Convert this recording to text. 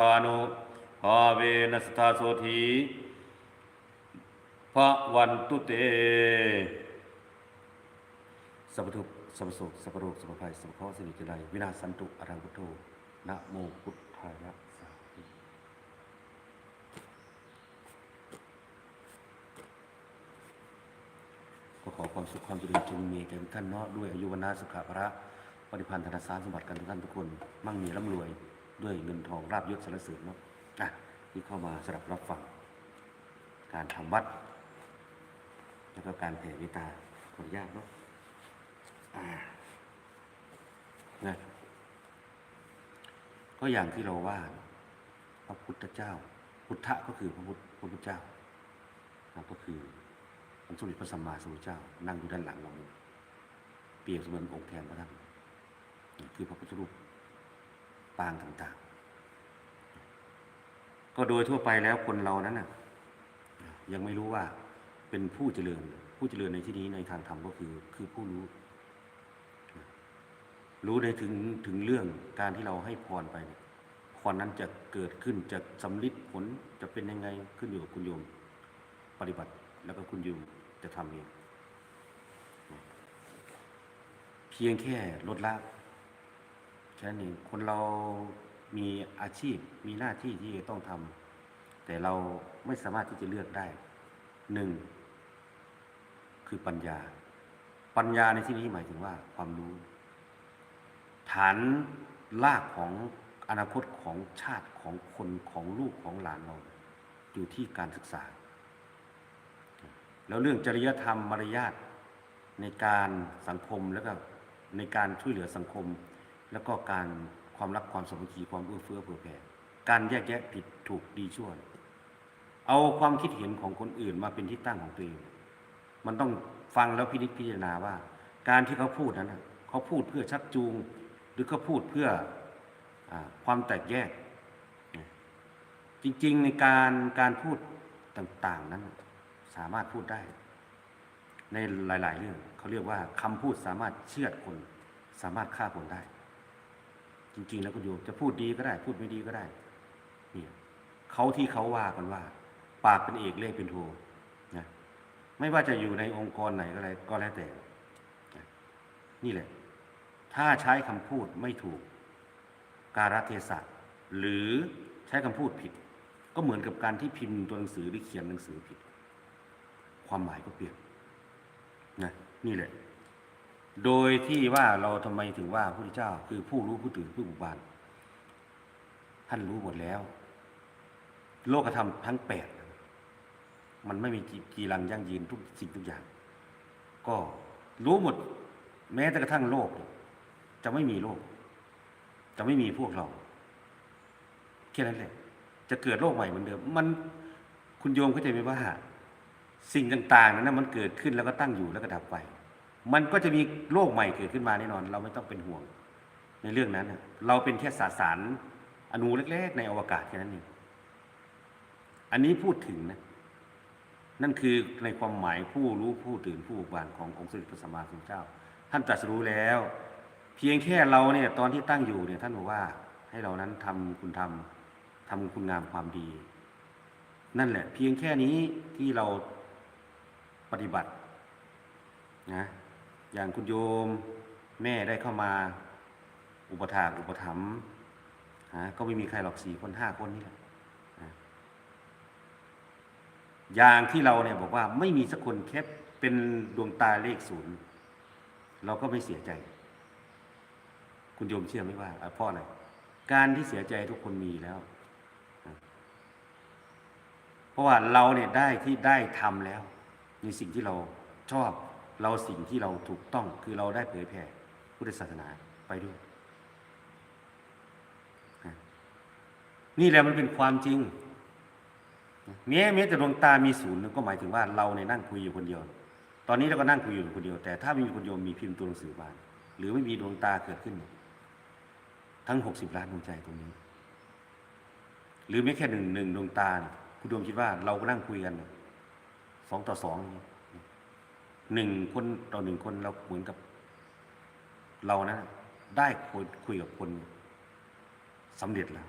ปานุภาเวนัสทาโสธีพระวันตุเต สัพพทุกข์สัพพโศกสัพพโรคสัพพภัยสัพพเคราะห์สิริกิไรวินาศสันตุอรังพุทโธนะโมพุทธายะสาธุก็ขอความสุขความเจริญจงมีแก่ทุกท่านเนาะด้วยอายุวันนาสุขภาระปฏิพันธ์ธนสารสมบัติกันทุกท่านทุกคน มั่งมีร่ำรวย ด้วยเงินทองราบยศสรรเสริญเนาะอะที่เข้ามาสำหรับรับฟัง การทำวัด แล้วก็การแผ่เมตตาขออนุญาตเนาะอ่านะก็อย่างที่เราว่าพระพุทธเจ้า พุทธะก็คือพระพุทธพระพุทธเจ้านะก็คือองค์สมเด็จพระสัมมาสัมพุทธเจ้า นั่งอยู่ด้านหลังเราเปรียบเสมือนองค์แทนพระท่านคือพระพุทธรูป ปางต่าง ๆ ก็โดยทั่วไปแล้วคนเรานั้นน่ะยังไม่รู้ว่าเป็นผู้เจริญ ผู้เจริญในที่นี้ในทางธรรมก็คือคือผู้รู้ รู้ในถึงถึงเรื่องการที่เราให้พรไปพรนั้นจะเกิดขึ้นจะสำลิดผลจะเป็นยังไงขึ้นอยู่กับคุณโยมปฏิบัติแล้วก็คุณโยมจะทำเองเพียงแค่ลดละ แค่นั้นคนเรามีอาชีพมีหน้าที่ที่จะต้องทำแต่เราไม่สามารถที่จะเลือกได้หนึ่งคือปัญญา ปัญญาในที่นี้หมายถึงว่าความรู้ ฐานลากของอนาคตของชาติของคนของลูกของหลานเรา อยู่ที่การศึกษา แล้วเรื่องจริยธรรมมารยาทในการสังคมแล้วก็ในการช่วยเหลือสังคม แล้วก็การความรักความสามัคคีความเอื้อเฟื้อเผื่อแผ่การแยกแยะผิดถูกดีชั่ว เอาความคิดเห็นของคนอื่นมาเป็นที่ตั้งของตัวเอง มันต้องฟังแล้วพินิจพิจารณาว่า การที่เขาพูดนั้นเขาพูดเพื่อชักจูง หรือเขาพูดเพื่ออความแตกแยก จริงๆในการการพูดต่างๆนั้นสามารถพูดได้ ในหลาย ๆ เรื่องเขาเรียกว่าคำพูดสามารถเชื่อดคน สามารถฆ่าคนได้ จริง ๆ แล้วก็โยมจะพูดดีก็ได้ พูดไม่ดีก็ได้ เนี่ยเขาที่เขาว่ากันว่า ปากเป็นเอกเล่เป็นโทนะไม่ว่าจะอยู่ในองค์กรไหนก็แล้วก็แล้วแต่นะนี่แหละ ถ้าใช้คำพูดไม่ถูก การเทศะหรือใช้คำพูดผิด ก็เหมือนกับการที่พิมพ์ตัวหนังสือหรือเขียนหนังสือผิด ความหมายก็เปลี่ยนนะนี่แหละ โดยที่ว่าเราทำไมถึงว่าพระพุทธเจ้า คือผู้รู้ผู้ตื่นผู้บุกบานท่านรู้หมดแล้ว โลกธรรมทั้งแปดมันไม่มีกีรังยั่งยืนทุกสิ่งทุกอย่าง ก็รู้หมด แม้แต่กระทั่งโลก จะไม่มีโลก จะไม่มีพวกเราแค่นั้นแหละ จะเกิดโลกใหม่เหมือนเดิม มันคุณโยมเข้าใจไหมว่า สิ่งต่างๆนั้นนะมันเกิดขึ้นแล้วก็ตั้งอยู่แล้วก็ดับไป มันก็จะมีโลกใหม่เกิดขึ้นมาแน่นอน เราไม่ต้องเป็นห่วงในเรื่องนั้น เราเป็นแค่สสารอนูเล็กๆ ในอวกาศแค่นั้นเองอันนี้พูดถึงนะ นั่นคือในความหมายผู้รู้ผู้ตื่นผู้บุกบานขององค์สมเด็จพระสัมมาสัมพุทธเจ้า ท่านตรัสรู้แล้ว เพียงแค่เราเนี่ยตอนที่ตั้งอยู่เนี่ยท่านบอกว่าให้เรานั้นทำคุณธรรมทำคุณงามความดี นั่นแหละ เพียงแค่นี้ที่เราปฏิบัตินะ อย่างคุณโยมแม่ได้เข้ามาอุปถากอุปถัมภ์นะก็ไม่มีใครหรอกสี่คนห้าคนนี่แหละอย่างที่เราเนี่ยบอกว่าไม่มีสักคนแค่เป็นดวงตาเลขศูนย์เราก็ไม่เสียใจ คุณโยมเชื่อไหมว่าอะเพราะอะไรการที่เสียใจทุกคนมีแล้ว เพราะว่าเราเนี่ยได้ที่ได้ทำแล้ว ในสิ่งที่เราชอบ เราสิ่งที่เราถูกต้องคือเราได้เผยแผ่พุทธศาสนาไปด้วย นี่แหละมันเป็นความจริงแม้แม้แต่ดวงตามีศูนย์ก็หมายถึงว่าเราเนี่ยนั่งคุยอยู่คนเดียว ตอนนี้เราก็นั่งคุยอยู่คนเดียว แต่ถ้าไม่มีคนโยมมีพิมพ์ตัวหนังสือมาน หรือไม่มีดวงตาเกิดขึ้น ทั้งหกสิบล้านดวงใจตรงนี้ หรือไม่แค่หนึ่งหนึ่งดวงตาคุณโยมคิดว่าเราก็นั่งคุยกันสองต่อสอง หนึ่งคนต่อหนึ่งคนเราเหมือนกับ เรานะ ได้คุยคุยกับคนสำเร็จแล้ว